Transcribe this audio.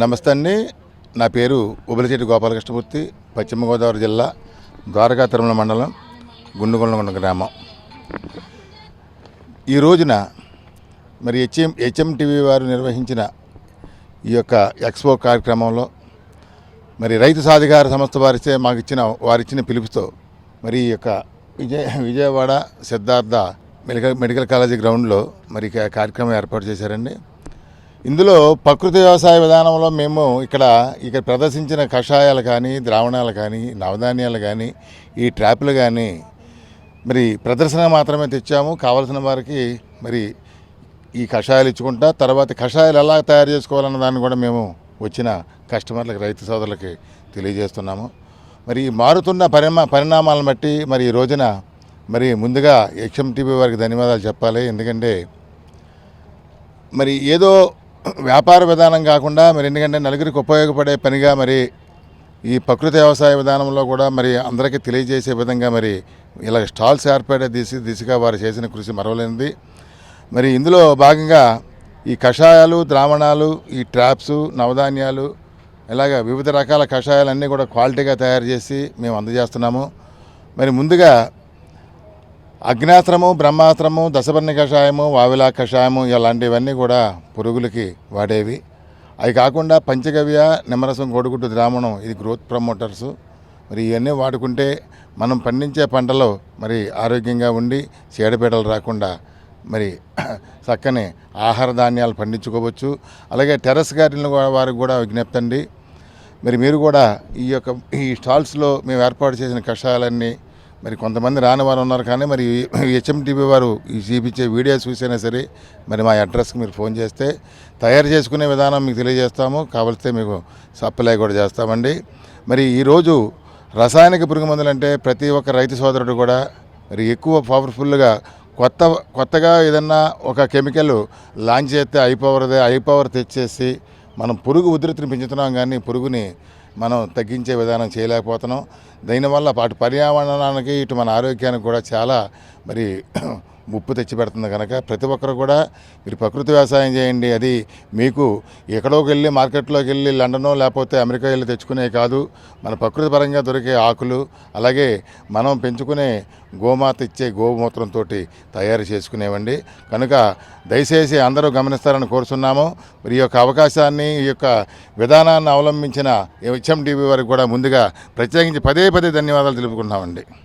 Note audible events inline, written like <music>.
నమస్తే అండి. నా పేరు ఉబలిచెట్టి గోపాలకృష్ణమూర్తి పశ్చిమ గోదావరి జిల్లా ద్వారకా తిరుమల మండలం గుండుగొండగొండ గ్రామం. ఈ రోజున మరి హెచ్ఎం హెచ్ఎం టీవీ వారు నిర్వహించిన ఈ యొక్క ఎక్స్పో కార్యక్రమంలో మరి రైతు సాధికార సంస్థ వారిచే మాకు ఇచ్చిన వారిచ్చిన పిలుపుతో మరి ఈ యొక్క విజయ Vijayawada Siddhartha medical medical college గ్రౌండ్లో మరి కార్యక్రమం ఏర్పాటు చేశారండి. ఇందులో ప్రకృతి వ్యవసాయ విధానంలో మేము ఇక్కడ ఇక్కడ ప్రదర్శించిన కషాయాలు కానీ ద్రావణాలు కానీ నవధాన్యాలు కానీ ఈ ట్రాప్లు కానీ మరి ప్రదర్శన మాత్రమే తెచ్చాము. కావలసిన వారికి మరి ఈ కషాయాలు ఇచ్చుకుంటా తర్వాత కషాయాలు ఎలా తయారు చేసుకోవాలన్న దాన్ని కూడా మేము వచ్చిన కస్టమర్లకు రైతు సోదరులకి తెలియజేస్తున్నాము. మరి మారుతున్న పరిమా పరిణామాలను బట్టి మరి ఈ రోజున మరి ముందుగా ఎక్స్ఎం టీవీ వారికి ధన్యవాదాలు చెప్పాలి. ఎందుకంటే మరి ఏదో వ్యాపార విధానం కాకుండా మరి ఎందుకంటే నలుగురికి ఉపయోగపడే పనిగా మరి ఈ ప్రకృతి వ్యవసాయ విధానంలో కూడా మరి అందరికీ తెలియజేసే విధంగా మరి ఇలా స్టాల్స్ ఏర్పడే దిశ దిశగా వారు చేసిన కృషి మరవలేనిది. మరి ఇందులో భాగంగా ఈ కషాయాలు ద్రావణాలు ఈ ట్రాప్స్ నవధాన్యాలు ఇలాగ వివిధ రకాల కషాయాలన్నీ కూడా క్వాలిటీగా తయారు చేసి మేము అందజేస్తున్నాము. మరి ముందుగా అగ్నాస్త్రము బ్రహ్మాస్త్రము దశబర్ణి కషాయము వావిలా కషాయము ఇలాంటివన్నీ కూడా పురుగులకి వాడేవి. అవి కాకుండా పంచగవ్య నిమ్మరసం కోడిగుడ్డు ద్రావణం ఇది గ్రోత్ ప్రమోటర్సు. మరి ఇవన్నీ వాడుకుంటే మనం పండించే పంటలో మరి ఆరోగ్యంగా ఉండి చీడపీడలు రాకుండా మరి <clears throat> చక్కని ఆహార ధాన్యాలు పండించుకోవచ్చు. అలాగే టెర్రస్ గార్డెన్లు వారికి కూడా విజ్ఞప్తి అండి మరి మీరు కూడా ఈ యొక్క ఈ స్టాల్స్లో మేము ఏర్పాటు చేసిన కషాయాలన్నీ మరి కొంతమంది రాని వారు ఉన్నారు కానీ మరి హెచ్ఎంటీవీ వారు ఈ చూపించే వీడియోస్ చూసైనా సరే మరి మా అడ్రస్కి మీరు ఫోన్ చేస్తే తయారు చేసుకునే విధానం మీకు తెలియజేస్తాము. కావలిస్తే మీకు సప్లై కూడా చేస్తామండి. మరి ఈరోజు రసాయనిక పురుగు మందులు అంటే ప్రతి ఒక్క రైతు సోదరుడు కూడా మరి ఎక్కువ పవర్ఫుల్గా కొత్త కొత్తగా ఏదన్నా ఒక కెమికల్ లాంచ్ చేస్తే హైపవర్దే ఐపవర్ తెచ్చేసి మనం పురుగు ఉధృతిని పెంచుతున్నాం కానీ పురుగుని మనం తగ్గించే విధానం చేయలేకపోతున్నాం. దీనివల్ల అటు పర్యావరణానికి ఇటు మన ఆరోగ్యానికి కూడా చాలా మరి ముప్పు తెచ్చి పెడుతుంది కనుక ప్రతి ఒక్కరు కూడా మీరు ప్రకృతి వ్యవసాయం చేయండి. అది మీకు ఎక్కడోకి వెళ్ళి మార్కెట్లోకి వెళ్ళి లండనో లేకపోతే అమెరికా వెళ్ళి తెచ్చుకునే కాదు. మన ప్రకృతి పరంగా దొరికే ఆకులు అలాగే మనం పెంచుకునే గోమాత ఇచ్చే గోమూత్రంతో తయారు చేసుకునేవండి. కనుక దయచేసి అందరూ గమనిస్తారని కోరుతున్నాము మరి ఈ యొక్క అవకాశాన్ని ఈ యొక్క విధానాన్ని అవలంబించిన హెచ్ఎం టీవీ వారికి కూడా ముందుగా ప్రత్యేకించి పదే పదే ధన్యవాదాలు తెలుపుకుంటున్నామండి.